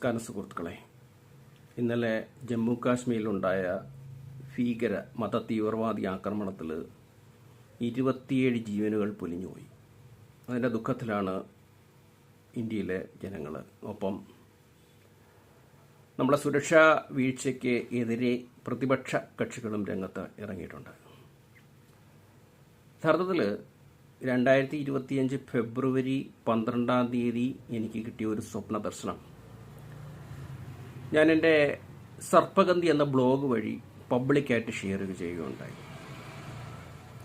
നമസ്കാരം സുഹൃത്തുക്കളെ ഇന്നലെ ജമ്മു കാശ്മീരിലുണ്ടായ ഭീകര മത തീവ്രവാദി ആക്രമണത്തിൽ ഇരുപത്തിയേഴ് ജീവനുകൾ പൊലിഞ്ഞുപോയി. അതിന്റെ ദുഃഖത്തിലാണ് ഇന്ത്യയിലെ ജനങ്ങൾ ഒപ്പം നമ്മുടെ സുരക്ഷാ വീഴ്ചയ്ക്ക് എതിരെ പ്രതിപക്ഷ കക്ഷികളും രംഗത്ത് ഇറങ്ങിയിട്ടുണ്ട്. യഥാർത്ഥത്തിൽ രണ്ടായിരത്തി ഇരുപത്തിയഞ്ച് ഫെബ്രുവരി പന്ത്രണ്ടാം തീയതി എനിക്ക് കിട്ടിയ ഒരു സ്വപ്ന ദർശനം ഞാൻ എന്റെ സർപ്പഗന്ധി എന്ന ബ്ലോഗ് വഴി പബ്ലിക്കായിട്ട് ഷെയർ ചെയ്യുകയുണ്ടായി.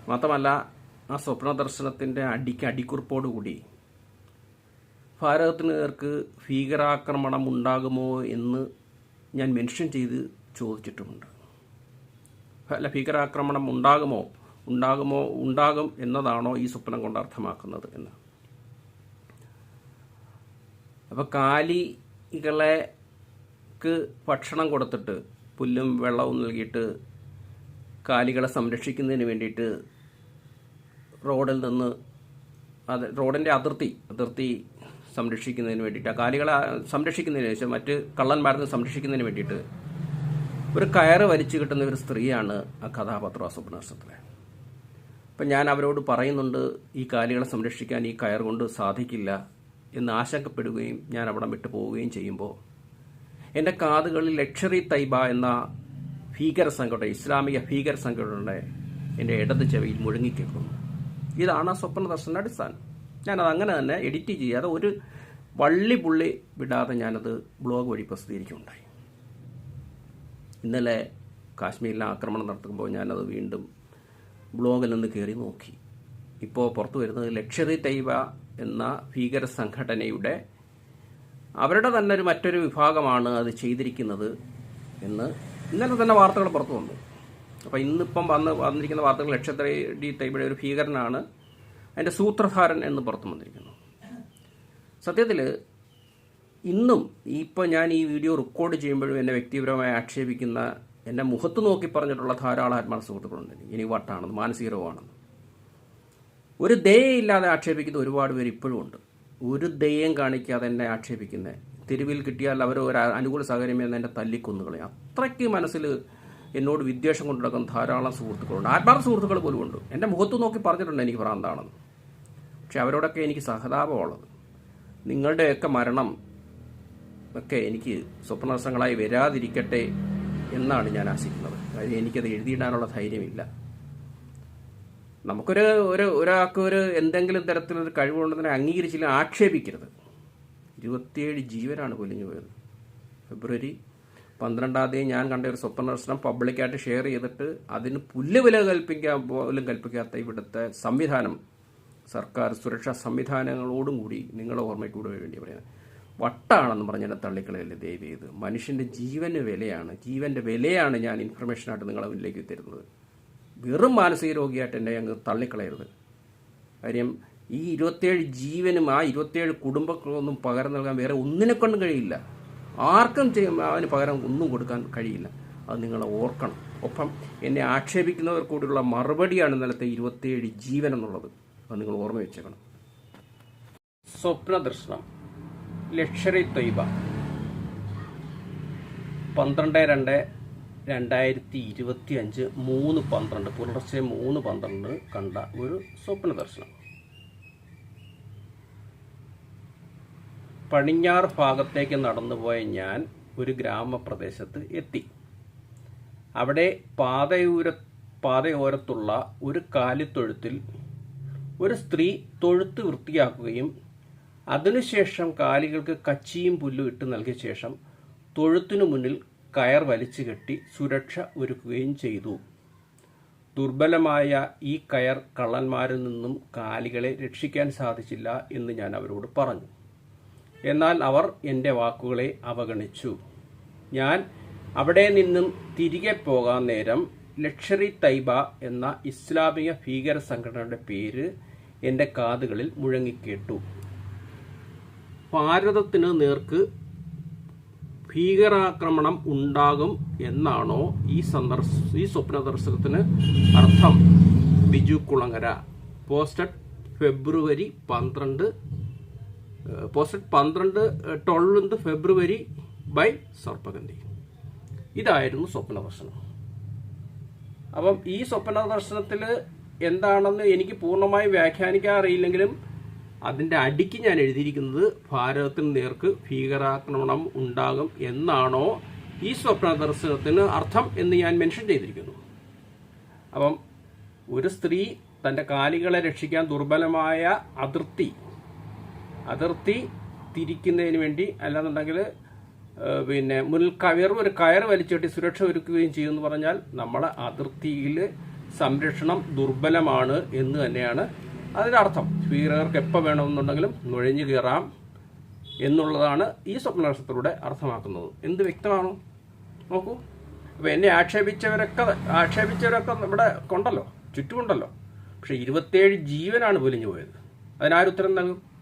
മാത്രമല്ല ആ സ്വപ്ന ദർശനത്തിന്റെ അടിക്ക് അടിക്കുറിപ്പോടുകൂടി ഭാരതത്തിന് നേർക്ക് ഭീകരാക്രമണം ഉണ്ടാകുമോ എന്ന് ഞാൻ മെൻഷൻ ചെയ്ത് ചോദിച്ചിട്ടുമുണ്ട്. അല്ല ഭീകരാക്രമണം ഉണ്ടാകുമോ? ഉണ്ടാകുമോ? ഉണ്ടാകും എന്നതാണോ ഈ സ്വപ്നം കൊണ്ട് അർത്ഥമാക്കുന്നത് എന്ന്. അപ്പോൾ കാലികളെക്ക് ഭക്ഷണം കൊടുത്തിട്ട് പുല്ലും വെള്ളവും നൽകിയിട്ട് കാലികളെ സംരക്ഷിക്കുന്നതിന് വേണ്ടിയിട്ട് റോഡിൽ നിന്ന് അത് റോഡിന്റെ അതിർത്തി അതിർത്തി സംരക്ഷിക്കുന്നതിന് വേണ്ടിയിട്ട് ആ കാലികളെ സംരക്ഷിക്കുന്നതിന് ശേഷം മറ്റ് കള്ളന്മാരിൽ സംരക്ഷിക്കുന്നതിന് വേണ്ടിയിട്ട് ഒരു കയറ് വലിച്ചു കിട്ടുന്ന ഒരു സ്ത്രീയാണ് ആ കഥാപാത്രം ആ സ്വപ്നനക്ഷത്രത്തിലെ അപ്പം ഞാൻ അവരോട് പറയുന്നുണ്ട് ഈ കാലികളെ സംരക്ഷിക്കാൻ ഈ കയർ കൊണ്ട് സാധിക്കില്ല എന്ന് ആശങ്കപ്പെടുകയും ഞാൻ അവിടെ വിട്ടു പോവുകയും ചെയ്യുമ്പോൾ എന്റെ കാതുകളിൽ ലക്ഷറി തൈബ എന്ന ഭീകര സംഘടന ഇസ്ലാമിക ഭീകര സംഘടനയുടെ എന്റെ ഇടത് ചെവിയിൽ മുഴങ്ങിക്കേൾക്കുന്നു. ഇതാണ് ആ സ്വപ്ന ദർശന അടിസ്ഥാനം. ഞാനത് അങ്ങനെ തന്നെ എഡിറ്റ് ചെയ്യാതെ ഒരു വള്ളി പുള്ളി വിടാതെ ഞാനത് ബ്ലോഗ് വഴി പ്രസിദ്ധീകരിക്കുകയുണ്ടായി. ഇന്നലെ കാശ്മീരിലെ ആക്രമണം നടത്തുമ്പോൾ ഞാനത് വീണ്ടും ബ്ലോഗിൽ നിന്ന് കയറി നോക്കി. ഇപ്പോൾ പുറത്തു വരുന്നത് ലക്ഷറി തൈവ എന്ന ഭീകര സംഘടനയുടെ അവരുടെ തന്നെ ഒരു മറ്റൊരു വിഭാഗമാണ് അത് ചെയ്തിരിക്കുന്നത് എന്ന് ഇന്നലെ തന്നെ വാർത്തകൾ പുറത്തു വന്നു. അപ്പോൾ ഇന്നിപ്പം വന്ന് വന്നിരിക്കുന്ന വാർത്തകൾ ഡി തൈബയുടെ ഒരു ഭീകരനാണ് അതിന്റെ സൂത്രധാരൻ എന്ന് പുറത്തു വന്നിരിക്കുന്നു. സത്യത്തിൽ ഇന്നും ഇപ്പോൾ ഞാൻ ഈ വീഡിയോ റെക്കോർഡ് ചെയ്യുമ്പോഴും എന്നെ വ്യക്തിപരമായി ആക്ഷേപിക്കുന്ന എന്നെ മുഖത്ത് നോക്കി പറഞ്ഞിട്ടുള്ള ധാരാളം ആത്മാർത്ഥ സുഹൃത്തുക്കളുണ്ട്. ഇനി വട്ടാണെന്ന് മാനസിക രോഗമാണെന്ന് ഒരു ദയയില്ലാതെ ആക്ഷേപിക്കുന്ന ഒരുപാട് പേര് ഇപ്പോഴും ഉണ്ട്. ഒരു ദയം കാണിക്കാതെ എന്നെ ആക്ഷേപിക്കുന്നത് തെരുവിൽ കിട്ടിയാൽ അവർ ഒരു അനുകൂല സാഹചര്യം എന്ന് എന്നെ തല്ലിക്കൊന്നുകളയും അത്രയ്ക്ക് മനസ്സിൽ എന്നോട് വിദ്വേഷം കൊണ്ട് നടക്കുന്ന ധാരാളം സുഹൃത്തുക്കളുണ്ട്. ആത്മാർത്ഥ സുഹൃത്തുക്കൾ പോലും ഉണ്ട്. എന്റെ മുഖത്ത് നോക്കി പറഞ്ഞിട്ടുണ്ട് എനിക്ക് ഭ്രാന്താണെന്ന് പക്ഷെ അവരോടൊക്കെ എനിക്ക് സഹതാപമുള്ളത്. നിങ്ങളുടെയൊക്കെ മരണം ഒക്കെ എനിക്ക് സ്വപ്നദർശനങ്ങളായി വരാതിരിക്കട്ടെ എന്നാണ് ഞാൻ ആശിക്കുന്നത്. കാര്യം എനിക്കത് എഴുതിയിടാനുള്ള ധൈര്യമില്ല. നമുക്കൊരു ഒരു ഒരാൾക്ക് ഒരു എന്തെങ്കിലും തരത്തിലൊരു കഴിവുണ്ടെന്നതിനെ അംഗീകരിച്ചില്ല ആക്ഷേപിക്കരുത്. ഇരുപത്തിയേഴ് ജീവനാണ് പൊലിഞ്ഞു പോയത്. ഫെബ്രുവരി പന്ത്രണ്ടാം തീയതി ഞാൻ കണ്ട ഒരു സ്വപ്ന ദർശനം പബ്ലിക്കായിട്ട് ഷെയർ ചെയ്തിട്ട് അതിന് പുല്ല് വില കൽപ്പിക്കാൻ പോലും കൽപ്പിക്കാത്ത ഇവിടുത്തെ സംവിധാനം സർക്കാർ സുരക്ഷാ സംവിധാനങ്ങളോടും കൂടി നിങ്ങളുടെ ഓർമ്മയ്ക്ക് കൂടെ വേണ്ടി പറയുന്നത്. വട്ടാണെന്ന് പറഞ്ഞാൽ തള്ളിക്കളയല്ലേ ദയവ് ചെയ്ത്. മനുഷ്യന്റെ ജീവന് വിലയാണ് ജീവന്റെ വിലയാണ് ഞാൻ ഇൻഫർമേഷനായിട്ട് നിങ്ങളെ മുന്നിലേക്ക് തരുന്നത് വെറും മാനസിക രോഗിയായിട്ട് എന്നെ അങ്ങ് തള്ളിക്കളയരുത്. കാര്യം ഈ ഇരുപത്തേഴ് ജീവനും ആ ഇരുപത്തേഴ് കുടുംബങ്ങളൊന്നും പകരം നൽകാൻ വേറെ ഒന്നിനെ കൊണ്ടും കഴിയില്ല. ആർക്കും ചെയ്യും അവന് പകരം ഒന്നും കൊടുക്കാൻ കഴിയില്ല. അത് നിങ്ങൾ ഓർക്കണം. ഒപ്പം എന്നെ ആക്ഷേപിക്കുന്നവർ കൂടിയുള്ള മറുപടിയാണ് ഇന്നലത്തെ ഇരുപത്തേഴ് ജീവൻ എന്നുള്ളത്. അത് നിങ്ങൾ ഓർമ്മ വെച്ചേക്കണം. സ്വപ്നദർശനം. ലക്ഷറി തൊയ്ബ. പന്ത്രണ്ട് രണ്ട് രണ്ടായിരത്തി ഇരുപത്തി അഞ്ച് മൂന്ന് പന്ത്രണ്ട് പുലർച്ചെ മൂന്ന് പന്ത്രണ്ട് കണ്ട ഒരു സ്വപ്ന ദർശനം. പടിഞ്ഞാറ് ഭാഗത്തേക്ക് നടന്നുപോയ ഞാൻ ഒരു ഗ്രാമപ്രദേശത്ത് എത്തി. അവിടെ പാതയൂര പാതയോരത്തുള്ള ഒരു കാലിത്തൊഴുത്തിൽ ഒരു സ്ത്രീ തൊഴുത്ത് വൃത്തിയാക്കുകയും അതിനുശേഷം കാലികൾക്ക് കച്ചിയും പുല്ലും ഇട്ട് നൽകിയ ശേഷം തൊഴുത്തിനു മുന്നിൽ കയർ വലിച്ചു കെട്ടി സുരക്ഷ ഒരുക്കുകയും ചെയ്തു. ദുർബലമായ ഈ കയർ കള്ളന്മാരിൽ നിന്നും കാലികളെ രക്ഷിക്കാൻ സാധിച്ചില്ല എന്ന് ഞാൻ അവരോട് പറഞ്ഞു. എന്നാൽ അവർ എന്റെ വാക്കുകളെ അവഗണിച്ചു. ഞാൻ അവിടെ നിന്നും തിരികെ പോകാൻ നേരം ലക്ഷറി തൈബ എന്ന ഇസ്ലാമിക ഭീകര സംഘടനയുടെ പേര് എന്റെ കാതുകളിൽ മുഴങ്ങിക്കേട്ടു. ഭാരതത്തിന് നേർക്ക് ഭീകരാക്രമണം ഉണ്ടാകും എന്നാണോ ഈ സന്ദർശ ഈ സ്വപ്ന ദർശനത്തിന് അർത്ഥം? ബിജു കുളങ്ങര. പോസ്റ്റഡ് ഫെബ്രുവരി പന്ത്രണ്ട് പോസ്റ്റഡ് പന്ത്രണ്ട് ട്വൽവ് ഫെബ്രുവരി ബൈ സർപ്പഗന്ധി. ഇതായിരുന്നു സ്വപ്ന ദർശനം. അപ്പം ഈ സ്വപ്ന ദർശനത്തിൽ എന്താണെന്ന് എനിക്ക് പൂർണമായി വ്യാഖ്യാനിക്കാൻ അറിയില്ലെങ്കിലും അതിന്റെ അടിക്ക് ഞാൻ എഴുതിയിരിക്കുന്നത് ഭാരതത്തിന് നേർക്ക് ഭീകരാക്രമണം ഉണ്ടാകും എന്നാണോ ഈ സ്വപ്ന ദർശനത്തിന് അർത്ഥം എന്ന് ഞാൻ മെൻഷൻ ചെയ്തിരിക്കുന്നു. അപ്പം ഒരു സ്ത്രീ തന്റെ കാലികളെ രക്ഷിക്കാൻ ദുർബലമായ അതിർത്തി അതിർത്തി തിരിക്കുന്നതിന് വേണ്ടി അല്ലാന്നുണ്ടെങ്കിൽ പിന്നെ മുൻ കയർ ഒരു കയർ വലിച്ചിട്ട് സുരക്ഷ ഒരുക്കുകയും ചെയ്യുമെന്ന് പറഞ്ഞാൽ നമ്മളെ അതിർത്തിയിൽ സംരക്ഷണം ദുർബലമാണ് എന്ന് തന്നെയാണ് അതിനർത്ഥം ഭീകരർക്ക് എപ്പോൾ വേണമെന്നുണ്ടെങ്കിലും നുഴഞ്ഞു കയറാം എന്നുള്ളതാണ് ഈ സ്വപ്നനക്ഷത്രത്തിലൂടെ അർത്ഥമാക്കുന്നത്. എന്ത് വ്യക്തമാണോ? നോക്കൂ. അപ്പോൾ എന്നെ ആക്ഷേപിച്ചവരൊക്കെ ആക്ഷേപിച്ചവരൊക്കെ ഇവിടെ കൊണ്ടല്ലോ ചുറ്റുമുണ്ടല്ലോ. പക്ഷേ ഇരുപത്തേഴ് ജീവനാണ് പൊലിഞ്ഞു പോയത് അതിനാരുത്തരം നൽകും?